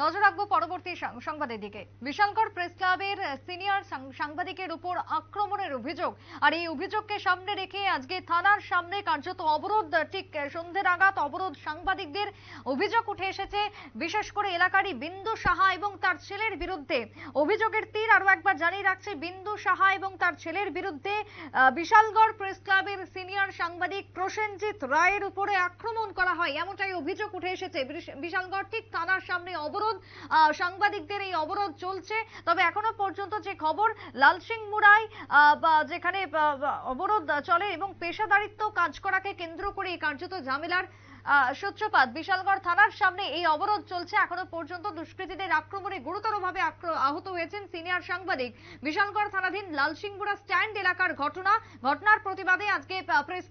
নজর রাখব পরবর্তী সংবাদের দিকে। বিশালগড় প্রেস ক্লাবের সিনিয়র সাংবাদিকের উপর আক্রমণের অভিযোগ। আর এই অভিযোগকে সামনে রেখে আজকে থানার সামনে কার্যত অবরোধ, ঠিক সন্ধ্যে নাগাদ অবরোধ সাংবাদিকদের অভিযোগ উঠে এসেছে। বিশেষ করে এলাকারই বিন্দু সাহা এবং তার ছেলের বিরুদ্ধে। অভিযোগের তীর আরও একবার জানিয়ে রাখছে বিন্দু সাহা এবং তার ছেলের বিরুদ্ধে বিশালগড় প্রেস ক্লাবের সিনিয়র সাংবাদিক প্রসেনজিৎ রায়ের উপরে আক্রমণ করা হয়। এমনটাই অভিযোগ উঠে এসেছে। বিশালগড় ঠিক থানার সামনে অবরোধ আহ, সাংবাদিকদের এই অবরোধ চলছে। তবে এখনও পর্যন্ত যে খবর লালসিং মুড়াই যেখানে অবরোধ চলে এবং পেশাদারিত্ব কাজ করাকে কেন্দ্র করে এই কার্যত ঝামেলার সূত্রপাত বিশালগড় থানার সামনে এই অবরোধ চলছে। এখনও পর্যন্ত দুষ্কৃতীদের আক্রমণে গুরুতরভাবে আহত হয়েছেন সিনিয়র সাংবাদিক। বিশালগড় থানাধীন লালসিংপুরা স্ট্যান্ড এলাকার ঘটনা ঘটনার প্রতিবাদে আজকে প্রেস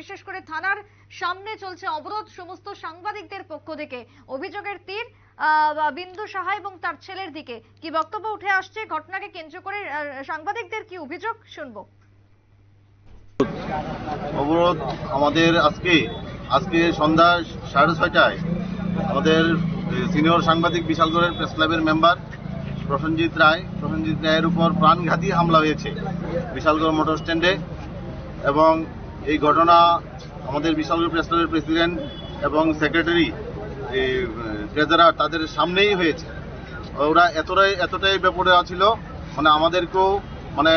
বিশেষ করে থানার সামনে চলছে অবরোধ। সমস্ত সাংবাদিকদের পক্ষ থেকে অভিযোগের তীর বিন্দু সাহা এবং তার ছেলের দিকে কি বক্তব্য উঠে আসছে? ঘটনাকে কেন্দ্র করে সাংবাদিকদের কি অভিযোগ শুনব? অবরোধ আমাদের আজকে আজকে সন্ধ্যা সাড়ে ছয়টায় আমাদের সিনিয়র সাংবাদিক বিশালগড়ের প্রেস ক্লাবের মেম্বার প্রসেনজিৎ রায়, প্রসেনজিৎ রায়ের উপর প্রাণঘাতী হামলা হয়েছে বিশালগড় মোটর স্ট্যান্ডে এবং এই ঘটনা আমাদের বিশালগড় প্রেস ক্লাবের প্রেসিডেন্ট এবং সেক্রেটারি ট্রেজারার তাদের সামনেই হয়েছে। ওরা এতটাই এতটাই বেপরে ছিল মানে আমাদেরকেও মানে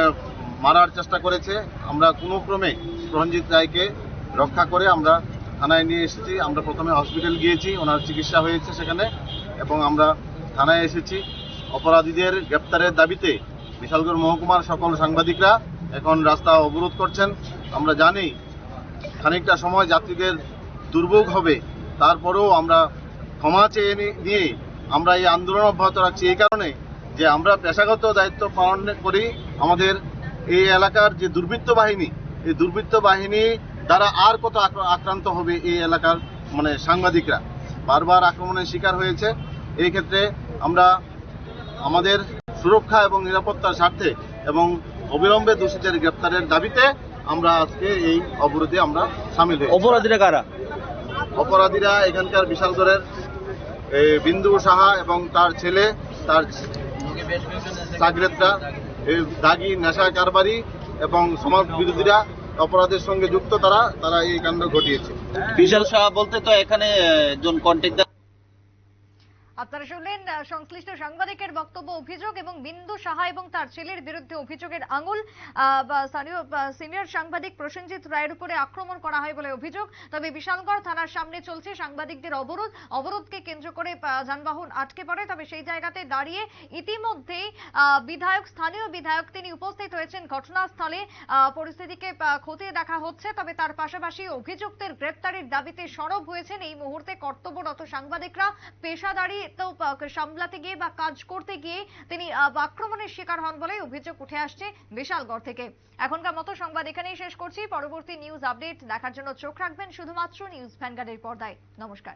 মারার চেষ্টা করেছে। আমরা কোনো ক্রমে প্রণজিৎ রায়কে রক্ষা করে আমরা থানায় নিয়ে এসেছি। আমরা প্রথমে হসপিটাল গিয়েছি, ওনার চিকিৎসা হয়েছে সেখানে, এবং আমরা থানায় এসেছি। অপরাধীদের গ্রেপ্তারের দাবিতে বিশালগড় মহকুমার সকল সাংবাদিকরা এখন রাস্তা অবরোধ করছেন। আমরা জানি, খানিকটা সময় যাত্রীদের দুর্ভোগ হবে, তারপরেও আমরা ক্ষমা চেয়ে নিয়ে আমরা এই আন্দোলন অব্যাহত রাখছি। এই কারণে যে আমরা পেশাগত দায়িত্ব পালন করি আমাদের এই এলাকার যে দুর্বৃত্ত বাহিনী এই দুর্বৃত্ত বাহিনী দ্বারা আর কত আক্র- আক্রান্ত হবে এই এলাকার মানে সাংবাদিকরা? বারবার আক্রমণের শিকার হয়েছে। এই ক্ষেত্রে আমরা আমাদের সুরক্ষা এবং নিরাপত্তার স্বার্থে এবং অবিলম্বে দোষীদের গ্রেপ্তারের দাবিতে আমরা আজকে এই অবরোধে আমরা সামিল হয়েছি। অপরাধীরা কারা? অপরাধীরা এখানকার বিশালগড়ের এ, বিন্দু সাহা এবং তার ছেলে, তার এই দাগি নেশা কারবারি এবং সমাজ বিরোধীরা অপরাধের সঙ্গে যুক্ত তারা তারা এই কাণ্ড ঘটিয়েছে। বিশাল সাহা বলতে তো এখানে জন একজন কন্ট্রাক্টর আপনারা শুনলেন সংশ্লিষ্ট সাংবাদিকের বক্তব্য, অভিযোগ এবং বিন্দু সাহা এবং তার ছেলের বিরুদ্ধে অভিযোগের আঙুল। স্থানীয় সিনিয়র সাংবাদিক প্রসেনজিৎ রায়ের উপরে আক্রমণ করা হয় বলে অভিযোগ। তবে বিশালগড় থানার সামনে চলছে সাংবাদিকদের অবরোধ। অবরোধকে কেন্দ্র করে যানবাহন আটকে পড়ে। তবে সেই জায়গাতে দাঁড়িয়ে ইতিমধ্যেই বিধায়ক, স্থানীয় বিধায়ক তিনি উপস্থিত হয়েছেন ঘটনাস্থলে। পরিস্থিতিকে খতিয়ে দেখা হচ্ছে। তবে তার পাশাপাশি অভিযুক্তের গ্রেপ্তারের দাবিতে সরব হয়েছেন এই মুহূর্তে কর্তব্যরত সাংবাদিকরা। পেশাদারি তো সামলাতে গিয়ে বা কাজ করতে গিয়ে তিনি আক্রমণের শিকার হন বলে অভিযোগ উঠে আসছে বিশালগড় থেকে। এখনকার মতো সংবাদ এখানেই শেষ করছি। পরবর্তী নিউজ আপডেট দেখার জন্য চোখ রাখবেন শুধুমাত্র নিউজ ভ্যানগার্ডের পর্দায়। নমস্কার।